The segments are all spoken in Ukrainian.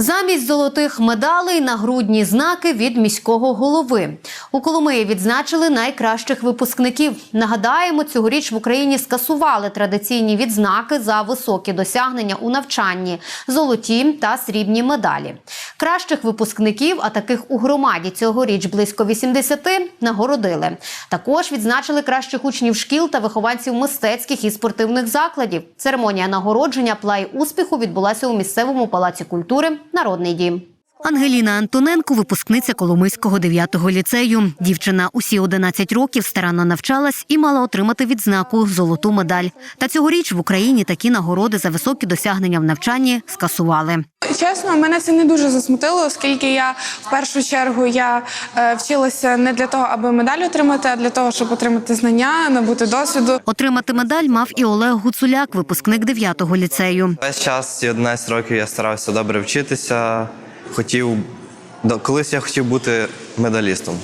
Замість золотих медалей нагрудні знаки від міського голови. У Коломиї відзначили найкращих випускників. Нагадаємо, цьогоріч в Україні скасували традиційні відзнаки за високі досягнення у навчанні, золоті та срібні медалі. Кращих випускників, а таких у громаді цьогоріч близько 80, нагородили. Також відзначили кращих учнів шкіл та вихованців мистецьких і спортивних закладів. Церемонія нагородження плай успіху відбулася у місцевому палаці культури Народний дім. Ангеліна Антоненко, випускниця Коломийського 9-го ліцею. Дівчина усі 11 років старанно навчалась і мала отримати відзнаку золоту медаль. Та цьогоріч в Україні такі нагороди за високі досягнення в навчанні скасували. Чесно, мене це не дуже засмутило, оскільки я в першу чергу я е, вчилася не для того, аби медаль отримати, а для того, щоб отримати знання, набути досвіду. Отримати медаль мав і Олег Гуцуляк, випускник 9-го ліцею. Весь час ці 11 років я старався добре вчитися. Хотів колись я хотів бути медалістом.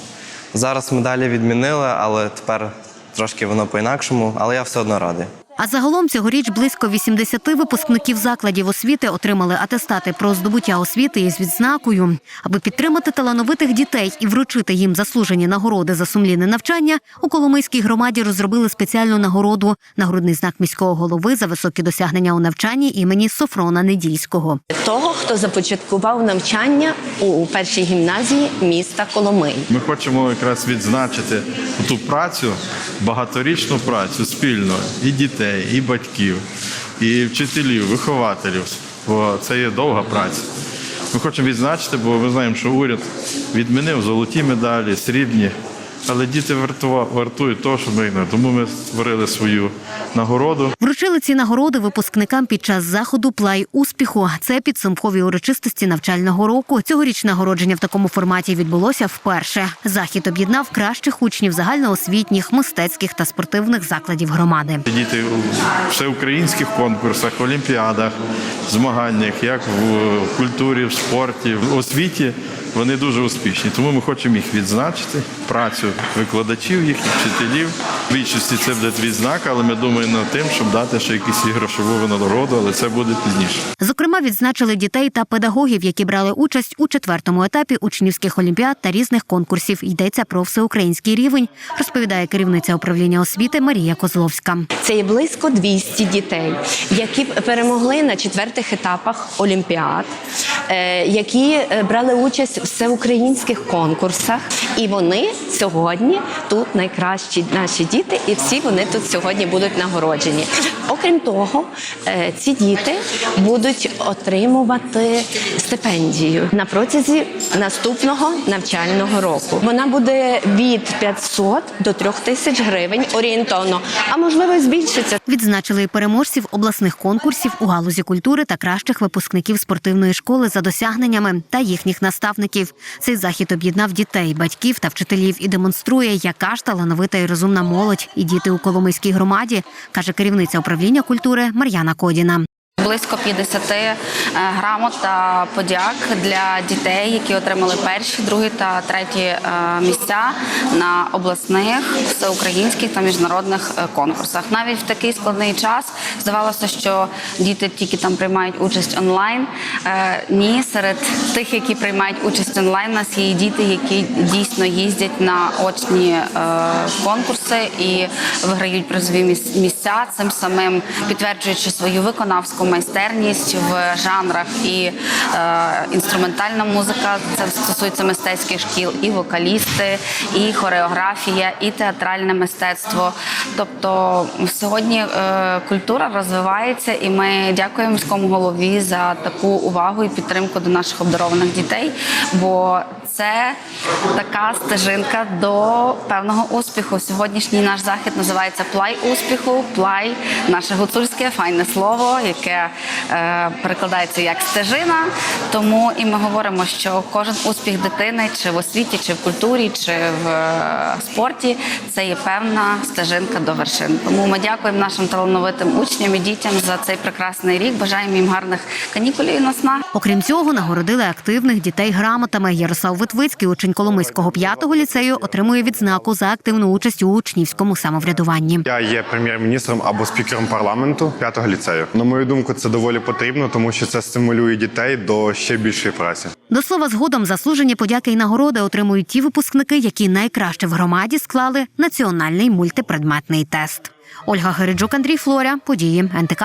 Зараз медалі відмінили, але тепер трошки воно по-інакшому, але я все одно радий. А загалом цьогоріч близько 80 випускників закладів освіти отримали атестати про здобуття освіти із відзнакою. Аби підтримати талановитих дітей і вручити їм заслужені нагороди за сумлінне навчання, у Коломийській громаді розробили спеціальну нагороду нагрудний знак міського голови за високі досягнення у навчанні імені Софрона Недільського. того, хто започаткував навчання у першій гімназії міста Коломий. Ми хочемо якраз відзначити ту працю, багаторічну працю спільно і дітей, і батьків, і вчителів, вихователів. Бо це є довга праця. Ми хочемо відзначити, бо ми знаємо, що уряд відмінив золоті медалі, срібні. Але діти вартують того, що ми тому ми створили свою нагороду. Вручили ці нагороди випускникам під час заходу Плай успіху. Це підсумкові урочистості навчального року. Цьогоріч нагородження в такому форматі відбулося вперше. Захід об'єднав кращих учнів загальноосвітніх, мистецьких та спортивних закладів громади. Діти у всеукраїнських конкурсах, олімпіадах, змаганнях, як в культурі, в спорті, в освіті. Вони дуже успішні, тому ми хочемо їх відзначити, працю викладачів, їхніх вчителів. В більшості це буде відзнак, але ми думаємо над тим, щоб дати ще якісь і грошову нагороду, але це буде пізніше. Зокрема, відзначили дітей та педагогів, які брали участь у четвертому етапі учнівських олімпіад та різних конкурсів. Йдеться про всеукраїнський рівень, розповідає керівниця управління освіти Марія Козловська. Це є близько 200 дітей, які перемогли на четвертих етапах олімпіад, які е, брали участь в всеукраїнських конкурсах. І вони сьогодні тут найкращі наші діти, і всі вони тут сьогодні будуть нагороджені. Окрім того, е, ці діти будуть отримувати стипендію на протязі наступного навчального року. Вона буде від 500 до 3000 гривень орієнтовно, а можливо збільшиться. Відзначили і переможців обласних конкурсів у галузі культури та кращих випускників спортивної школи за досягненнями та їхніх наставників. Цей захід об'єднав дітей, батьків та вчителів і демонструє, яка ж талановита і розумна молодь і діти у Коломийській громаді, каже керівниця управління культури Мар'яна Кодіна. Близько 50 е, грамот та подяк для дітей, які отримали перші, другі та треті е, місця на обласних, всеукраїнських та міжнародних е, конкурсах. Навіть в такий складний час здавалося, що діти тільки там приймають участь онлайн. Ні, серед тих, які приймають участь онлайн, у нас є діти, які дійсно їздять на очні конкурси і виграють призові міс- місця, цим самим підтверджуючи свою виконавську майстерність в жанрах і е, інструментальна музика. Це стосується мистецьких шкіл, і вокалісти, і хореографія, і театральне мистецтво. Тобто сьогодні е, культура розвивається, і ми дякуємо міському голові за таку увагу і підтримку до наших обдарованих дітей. Бо це така стежинка до певного успіху. Сьогоднішній наш захід називається Плай успіху, плай наше гуцульське файне слово, яке е, перекладається як стежина. Тому і ми говоримо, що кожен успіх дитини, чи в освіті, чи в культурі, чи в е, спорті, це є певна стежинка до вершин. Тому ми дякуємо нашим талановитим учням і дітям за цей прекрасний рік. Бажаємо їм гарних канікулів і насна. Окрім цього, нагородили активних дітей грамотами. Ярослав Витвицький, учень Коломийського п'ятого ліцею, отримує відзнаку за активну участь у учнівському самоврядуванні. Я є прем'єр-міністром або спікером парламенту п'ятого ліцею. На мою думку, це доволі потрібно, тому що це стимулює дітей до ще більшої праці. До слова, згодом заслужені подяки і нагороди отримують ті випускники, які найкраще в громаді склали національний мультипредметний тест. Ольга Гериджук, Андрій Флоря, події НТК.